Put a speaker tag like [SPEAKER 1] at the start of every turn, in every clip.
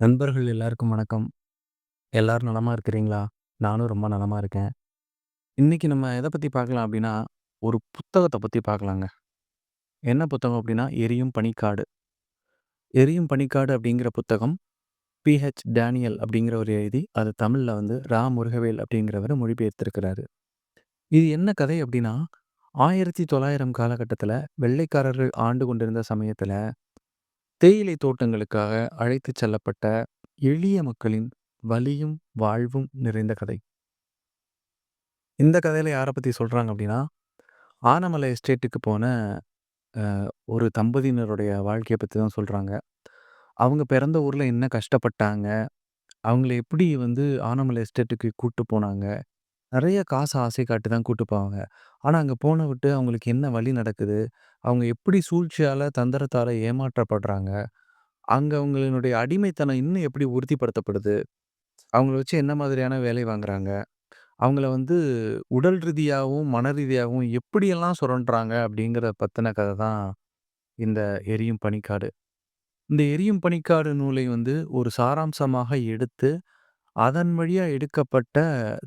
[SPEAKER 1] நண்பர்கள் எல்லாருக்கும் வணக்கம். எல்லாரும் நலமா இருக்கிறீங்களா? நானும் ரொம்ப நலமா இருக்கேன். இன்னைக்கு நம்ம எதை பற்றி பார்க்கலாம் அப்படின்னா ஒரு புத்தகத்தை பற்றி பார்க்கலாங்க. என்ன புத்தகம் அப்படின்னா எரியும் பனிக்காடு. எரியும் பனிக்காடு அப்படிங்கிற புத்தகம் பி.ஹெச். டேனியல் அப்டிங்கிறவர் எழுதி, அது தமிழில் வந்து ரா. முருகவேல் அப்படிங்கிறவர் மொழிபெயர்த்திருக்கிறாரு. இது என்ன கதை அப்படின்னா ஆயிரத்தி தொள்ளாயிரம் காலகட்டத்தில் வெள்ளைக்காரர்கள் ஆண்டு கொண்டிருந்த சமயத்தில் தேயிலை தோட்டங்களுக்காக அழைத்துச் செல்லப்பட்ட எளிய மக்களின் வலியும், வாழ்வும் நிறைந்த கதை. இந்த கதையில யார பத்தி சொல்றாங்க அப்படின்னா ஆனமலை எஸ்டேட்டுக்கு போன அ ஒரு தம்பதியினருடைய வாழ்க்கைய பத்தி தான் சொல்றாங்க. அவங்க பிறந்த ஊர்ல என்ன கஷ்டப்பட்டாங்க? அவங்கள எப்படி வந்து ஆனமலை எஸ்டேட்டுக்கு கூட்டு போனாங்க? நெறைய காசு ஆசை காட்டி தான் கூட்டு போவாங்க. ஆனா, அங்க போன விட்டு அவங்களுக்கு என்ன வழி நடக்குது? அவங்க எப்படி சூழ்ச்சியால, தந்திரத்தால ஏமாற்றப்படுறாங்க? அங்க அவங்களினுடைய அடிமைத்தனம் இன்னும் எப்படி உறுதிப்படுத்தப்படுது? அவங்கள வச்சு என்ன மாதிரியான வேலை வாங்குறாங்க? அவங்கள வந்து உடல் ரீதியாவும், மன ரீதியாவும் எப்படியெல்லாம் சுரண்டுறாங்க? அப்படிங்கிறத பத்தின கதை தான் இந்த எரியும் பனிக்காடு. இந்த எரியும் பனிக்காடு நூலை வந்து ஒரு சாராம்சமாக எடுத்து, அதன் வழியா எடுக்கப்பட்ட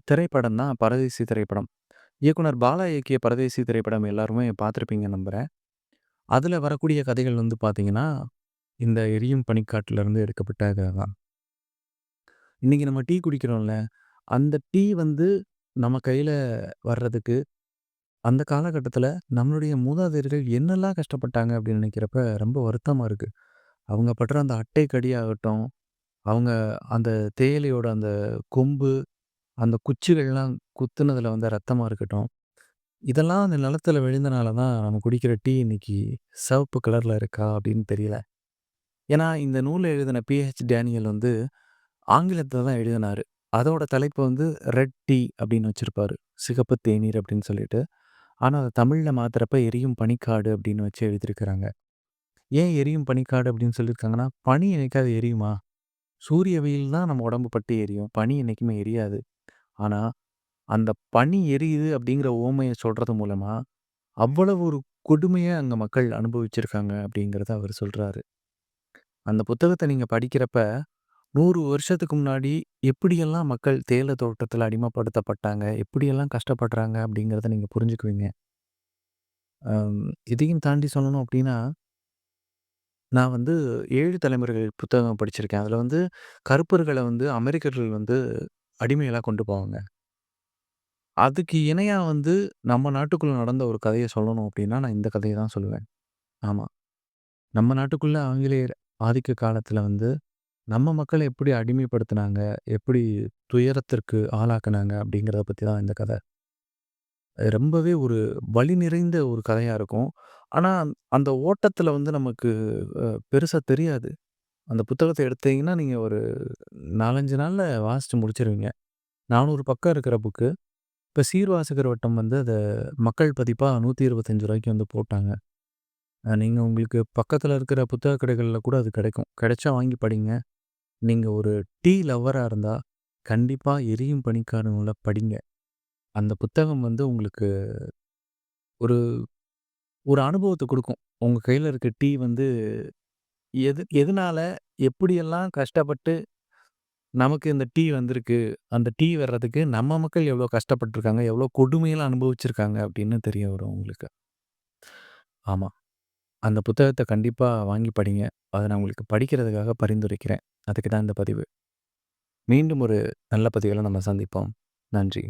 [SPEAKER 1] திரைப்படம் தான் பரதேசி திரைப்படம். இயக்குனர் பாலா இயக்கிய பரதேசி திரைப்படம் எல்லாருமே பார்த்துருப்பீங்க நம்புறேன். அதுல வரக்கூடிய கதைகள் வந்து பார்த்தீங்கன்னா, இந்த எரியும் பனிக்காட்டுலருந்து எடுக்கப்பட்ட கதை தான். இன்னைக்கு நம்ம டீ குடிக்கிறோம்ல, அந்த டீ வந்து நம்ம கையில வர்றதுக்கு, அந்த காலகட்டத்தில் நம்மளுடைய மூதாதையர்கள் என்னெல்லாம் கஷ்டப்பட்டாங்க அப்படின்னு நினைக்கிறப்ப ரொம்ப வருத்தமா இருக்கு. அவங்க படுற அந்த அட்டை கடியாகட்டும், அவங்க அந்த தேயிலையோட அந்த கொம்பு, அந்த குச்சிகள்லாம் குத்துனதுல வந்த ரத்தமா இருக்கட்டும், இதெல்லாம் அந்த நிலத்துல விழுந்தனால தான் நம்ம குடிக்கிற டீ இன்னைக்கு சிவப்பு கலர்ல இருக்கா அப்படின்னு தெரியல. ஏன்னா, இந்த நூல எழுதின பி.ஹெச். டேனியல் வந்து ஆங்கிலத்துல தான் எழுதினாரு. அதோட தலைப்பு வந்து ரெட் டீ அப்படின்னு வச்சிருப்பாரு. சிகப்பு தேநீர் அப்படின்னு சொல்லிட்டு. ஆனா, அத தமிழ்ல மாத்துறப்ப எரியும் பனிக்காடு அப்படின்னு வச்சு எழுதியிருக்கிறாங்க. ஏன் எரியும் பனிக்காடு அப்படின்னு சொல்லியிருக்காங்கன்னா, பனி என்னைக்காவது எரியுமா? சூரிய வெயில் தான் நம்ம உடம்பு பட்டு எரியும். பனி என்னைக்குமே எரியாது. ஆனால் அந்த பனி எரியுது அப்படிங்கிற ஓமையை சொல்கிறது மூலமாக அவ்வளவு ஒரு கொடுமையை அங்கே மக்கள் அனுபவிச்சிருக்காங்க அப்படிங்கிறத அவர் சொல்கிறாரு அந்த புத்தகத்தை நீங்கள் படிக்கிறப்ப நூறு வருஷத்துக்கு முன்னாடி எப்படியெல்லாம் மக்கள் தேயிலை தோட்டத்தில் அடிமைப்படுத்தப்பட்டாங்க, எப்படியெல்லாம் கஷ்டப்படுறாங்க அப்படிங்கிறத நீங்கள் புரிஞ்சுக்குவீங்க. இதையும் தாண்டி சொல்லணும் அப்படின்னா, நான் வந்து 7 தலைமுறைகள் புத்தகம் படிச்சிருக்கேன். அதில் வந்து கருப்பர்கள வந்து அமெரிக்கர்கள் வந்து அடிமைகளா கொண்டு போவாங்க. அதுக்கு இணையா வந்து நம்ம நாட்டுக்குள்ள நடந்த ஒரு கதைய சொல்லணும் அப்படின்னா, நான் இந்த கதைய தான் சொல்லுவேன். ஆமா. நம்ம நாட்டுக்குள்ள ஆங்கிலேயர் ஆதிக்க காலத்தில் வந்து நம்ம மக்கள எப்படி அடிமைப்படுத்துனாங்க, எப்படி துயரத்திற்கு ஆளாக்குனாங்க அப்படிங்கிறத பத்தி தான் இந்த கத. ரொம்பவே ஒரு வலி நிறைந்த ஒரு கதையா இருக்கும். ஆனா, அந்த ஓட்டத்தில் வந்து நமக்கு அ பெருசா தெரியாது. அந்த புத்தகத்த எடுத்தீங்கன்னா, நீங்க ஒரு 4, 5 நாள்ல வாசிச்சு முடிச்சுருவீங்க. 400 பக்கம் இருக்கிற புக்கு. இப்ப சீர்வாசகர் வட்டம் வந்து அத மக்கள் பதிப்பா ரூ. 125க்கு வந்து போட்டாங்க. அ நீங்க உங்களுக்கு பக்கத்தில் இருக்கிற புத்தக கடைகள்ல கூட அது கிடைக்கும். கிடைச்சா வாங்கி படிங்க. நீங்க ஒரு டீ லவ்வரா இருந்தா, கண்டிப்பா எரியும் பனிக்காடு படிங்க. அந்த புத்தகம் வந்து உங்களுக்கு ஒரு ஒரு அனுபவத்த குடுக்கும். உங்க கையில இருக்க டீ வந்து எது எதனால எப்படியெல்லாம் கஷ்டப்பட்டு நமக்கு இந்த டீ வந்திருக்கு. அந்த டீ வர்றதுக்கு நம்ம மக்கள் எவ்வளோ கஷ்டப்பட்டுருக்காங்க, எவ்வளோ கொடுமையெல்லாம் அனுபவிச்சிருக்காங்க அப்படின்னு தெரிய வரும் உங்களுக்கு. ஆமா. அந்த புத்தகத்த கண்டிப்பா வாங்கி படிங்க. அத நான் உங்களுக்கு படிக்கிறதுக்காக பரிந்துரைக்கிறேன். அதுக்கு தான் இந்த பதிவு. மீண்டும் ஒரு நல்ல பதிவில நம்ம சந்திப்போம். நன்றி.